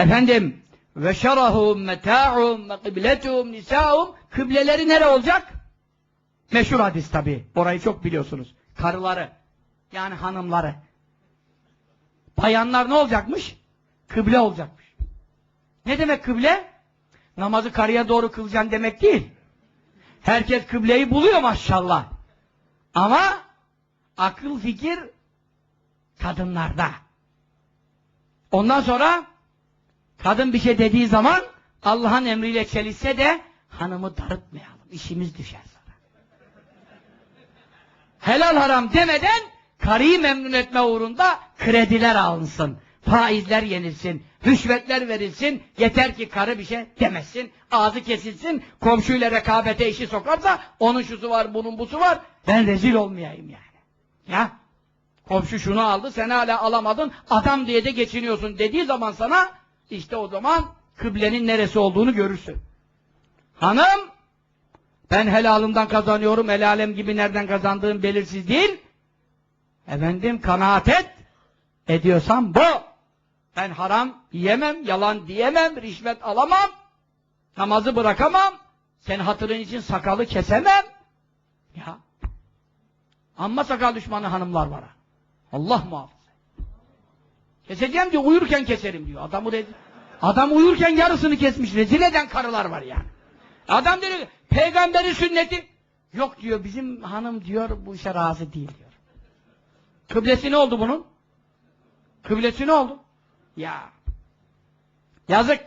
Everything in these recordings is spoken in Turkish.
efendim ve şerahum meta'um ve kıbletum nisa'um kıbleleri nere olacak? Meşhur hadis tabi. Orayı çok biliyorsunuz. Karıları. Yani hanımları. Bayanlar ne olacakmış? Kıble olacakmış. Ne demek kıble? Namazı karıya doğru kılacaksın demek değil. Herkes kıbleyi buluyor maşallah. Ama akıl fikir kadınlarda. Ondan sonra kadın bir şey dediği zaman Allah'ın emriyle çelişse de hanımı darıtmayalım. İşimiz düşer sonra. Helal haram demeden karıyı memnun etme uğrunda krediler alınsın. Faizler yenilsin. Rüşvetler verilsin. Yeter ki karı bir şey demesin. Ağzı kesilsin. Komşuyla rekabete işi sokarsa onun şusu var, bunun busu var. Ben rezil olmayayım yani. Ya komşu şunu aldı, sen hala alamadın. Adam diye de geçiniyorsun dediği zaman sana işte o zaman kıblenin neresi olduğunu görürsün. Hanım ben helalımdan kazanıyorum, helalem gibi nereden kazandığım belirsiz değil. Efendim kanaat et. Ediyorsam bu. Ben haram yiyemem, yalan diyemem, rişvet alamam. Namazı bırakamam. Sen hatırın için sakalı kesemem. Ya. Amma sakal düşmanı hanımlar var. Allah muhafaza. Keseceğim diyor, uyurken keserim diyor. Adamı rezil. Adam uyurken yarısını kesmiş. Rezil eden karılar var yani. Adam diyor, peygamberin sünneti. Yok diyor, bizim hanım diyor, bu işe razı değil diyor. Kıblesi ne oldu bunun? Kıblesi ne oldu? Ya. Yazık.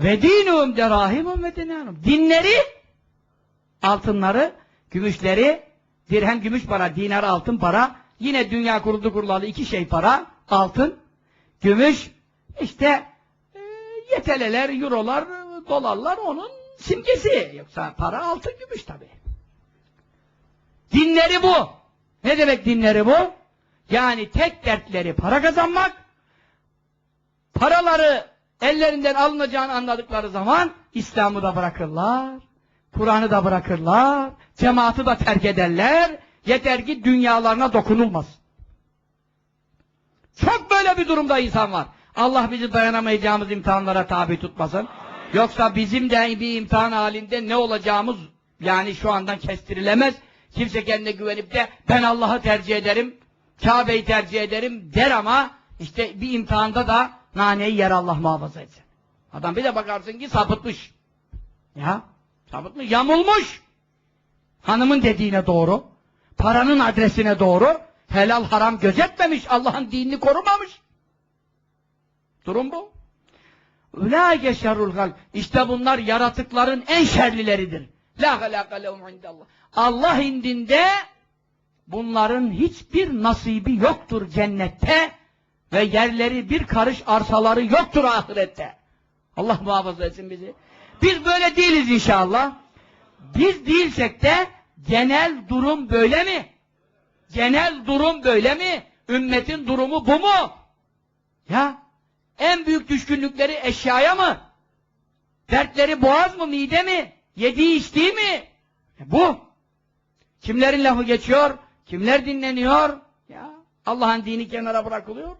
Ve dinum derahimum ve dinanum. Dinleri, altınları, gümüşleri, dirhem gümüş para, dinar altın para, yine dünya kuruldu kurulalı iki şey para, altın, gümüş, işte e, yeteleler, eurolar, dolarlar onun simgesi. Yoksa para altın gümüş tabi. Dinleri bu. Ne demek dinleri bu? Yani tek dertleri para kazanmak, paraları ellerinden alınacağını anladıkları zaman İslam'ı da bırakırlar, Kur'an'ı da bırakırlar, cemaati da terk ederler, yeter ki dünyalarına dokunulmaz. Çok böyle bir durumda insan var. Allah bizi dayanamayacağımız imtihanlara tabi tutmasın. Yoksa bizim de bir imtihan halinde ne olacağımız yani şu andan kestirilemez. Kimse kendine güvenip de ben Allah'ı tercih ederim, Kabe'yi tercih ederim der ama işte bir imtihanda da naneyi yer Allah muhafaza etsin. Adam bir de bakarsın ki sapıtmış. Ya sapıtmış, yamulmuş. Hanımın dediğine doğru, paranın adresine doğru, helal haram gözetmemiş, Allah'ın dinini korumamış. Durum bu. Ulaike şerrul halk. İşte bunlar yaratıkların en şerlileridir. La halaka lehum indallah. Allah indinde bunların hiçbir nasibi yoktur cennette ve yerleri bir karış arsaları yoktur ahirette. Allah muhafaza etsin bizi. Biz böyle değiliz inşallah. Biz değilsek de genel durum böyle mi? Genel durum böyle mi? Ümmetin durumu bu mu? Ya en büyük düşkünlükleri eşyaya mı? Dertleri boğaz mı, mide mi? Yediği içtiği mi? E bu. Kimlerin lafı geçiyor? Kimler dinleniyor? Ya Allah'ın dini kenara bırakılıyor.